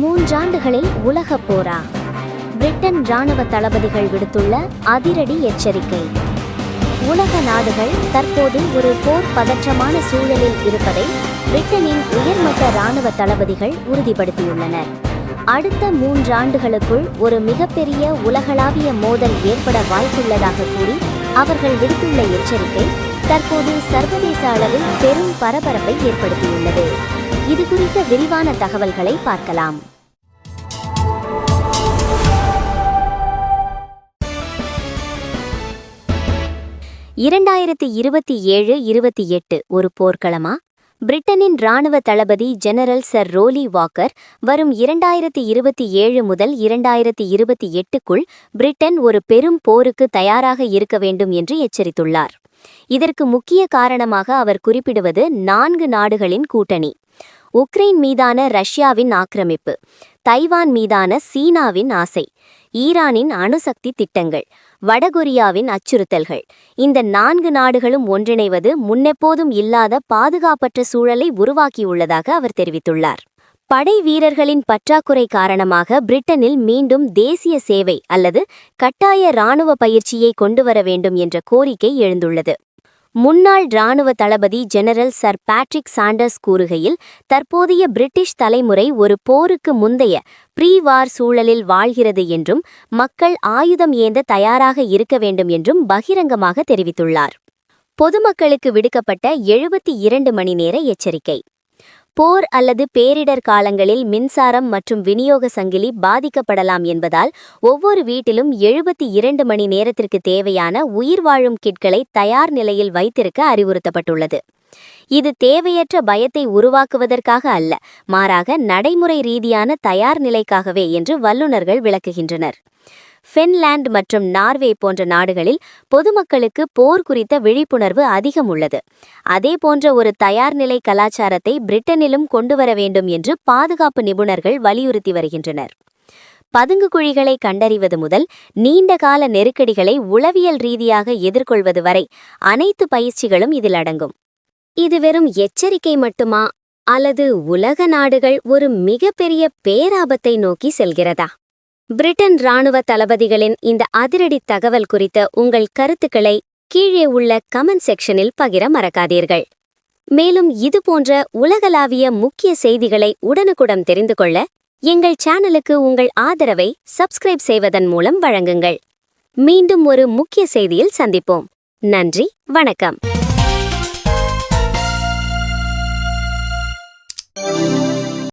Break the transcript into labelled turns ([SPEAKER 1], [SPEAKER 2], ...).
[SPEAKER 1] மூன்றாண்டுகளில் உலக போரா. பிரிட்டன் ராணுவ தளபதிகள் விடுத்துள்ள அதிரடி எச்சரிக்கை. உலக நாடுகள் தற்போது ஒரு போர் பதற்றமான சூழலில் இருப்பதை பிரிட்டனின் உயர்மட்ட ராணுவ தளபதிகள் உறுதிப்படுத்தியுள்ளனர். அடுத்த மூன்றாண்டுகளுக்குள் ஒரு மிகப்பெரிய உலகளாவிய மோதல் ஏற்பட வாய்ப்புள்ளதாக கூறி அவர்கள் விடுத்துள்ள எச்சரிக்கை தற்போது சர்வதேச அளவில் பெரும் பரபரப்பை ஏற்படுத்தியுள்ளது. இது குறித்த விரிவான தகவல்களை பார்க்கலாம். இரண்டாயிரத்தி இருபத்தி ஏழு இருபத்தி எட்டு ஒரு போர்க்களமா? பிரிட்டனின் ராணுவ தளபதி ஜெனரல் சர் ரோலி வாக்கர் வரும் இரண்டாயிரத்தி இருபத்தி ஏழு முதல் இரண்டாயிரத்தி இருபத்தி எட்டுக்குள் பிரிட்டன் ஒரு பெரும் போருக்கு தயாராக இருக்க வேண்டும் என்று எச்சரித்துள்ளார். இதற்கு முக்கிய காரணமாக அவர் குறிப்பிடுவது நான்கு நாடுகளின் கூட்டணி. உக்ரைன் மீதான ரஷ்யாவின் ஆக்கிரமிப்பு தைவான் மீதான சீனாவின் ஆசை ஈரானின் அணுசக்தி திட்டங்கள் வடகொரியாவின் அச்சுறுத்தல்கள். இந்த நான்கு நாடுகளும் ஒன்றிணைவது முன்னெப்போதும் இல்லாத பாதுகாப்பற்ற சூழலை உருவாக்கியுள்ளதாக அவர் தெரிவித்துள்ளார். படை வீரர்களின் பற்றாக்குறை காரணமாக பிரிட்டனில் மீண்டும் தேசிய சேவை அல்லது கட்டாய இராணுவ பயிற்சியை கொண்டுவர வேண்டும் என்ற கோரிக்கை எழுந்துள்ளது. முன்னாள் இராணுவ தளபதி ஜெனரல் சர் பேட்ரிக் சாண்டர்ஸ் கூறுகையில் தற்போதைய பிரிட்டிஷ் தலைமுறை ஒரு போருக்கு முந்தைய ப்ரீ வார் சூழலில் வாழ்கிறது என்றும் மக்கள் ஆயுதம் ஏந்த தயாராக இருக்க வேண்டும் என்றும் பகிரங்கமாக தெரிவித்துள்ளார். பொதுமக்களுக்கு விடுக்கப்பட்ட எழுபத்தி இரண்டு மணி நேர எச்சரிக்கை. போர் அல்லது பேரிடர் காலங்களில் மின்சாரம் மற்றும் விநியோக சங்கிலி பாதிக்கப்படலாம் என்பதால் ஒவ்வொரு வீட்டிலும் எழுபத்தி இரண்டு மணி நேரத்திற்கு தேவையான உயிர் வாழும் கிட்களை தயார் நிலையில் வைத்திருக்க அறிவுறுத்தப்பட்டுள்ளது. இது தேவையற்ற பயத்தை உருவாக்குவதற்காக அல்ல மாறாக நடைமுறை ரீதியான தயார் நிலைக்காகவே என்று வல்லுநர்கள் விளக்குகின்றனர். ஃபின்லாந்து மற்றும் நார்வே போன்ற நாடுகளில் பொதுமக்களுக்கு போர் குறித்த விழிப்புணர்வு அதிகம் உள்ளது. அதே போன்ற ஒரு தயார்நிலை கலாச்சாரத்தை பிரிட்டனிலும் கொண்டு வர வேண்டும் என்று பாதுகாப்பு நிபுணர்கள் வலியுறுத்தி வருகின்றனர். பதுங்கு குழிகளை கண்டறிவது முதல் நீண்டகால நெருக்கடிகளை உளவியல் ரீதியாக எதிர்கொள்வது வரை அனைத்து பயிற்சிகளும் இதில் அடங்கும். இது வெறும் எச்சரிக்கை மட்டுமா? அல்லது உலக நாடுகள் ஒரு மிகப்பெரிய பேராபத்தை நோக்கி செல்கிறதா? பிரிட்டன் ராணுவ தளபதிகளின் இந்த அதிரடி தகவல் குறித்த உங்கள் கருத்துக்களை கீழே உள்ள கமெண்ட் செக்ஷனில் பகிர மறக்காதீர்கள். மேலும் இது போன்ற உலகளாவிய முக்கிய செய்திகளை உடனுக்குடன் தெரிந்து கொள்ள எங்கள் சேனலுக்கு உங்கள் ஆதரவை சப்ஸ்கிரைப் செய்வதன் மூலம் வழங்குங்கள். மீண்டும் ஒரு முக்கிய செய்தியில் சந்திப்போம். நன்றி வணக்கம்.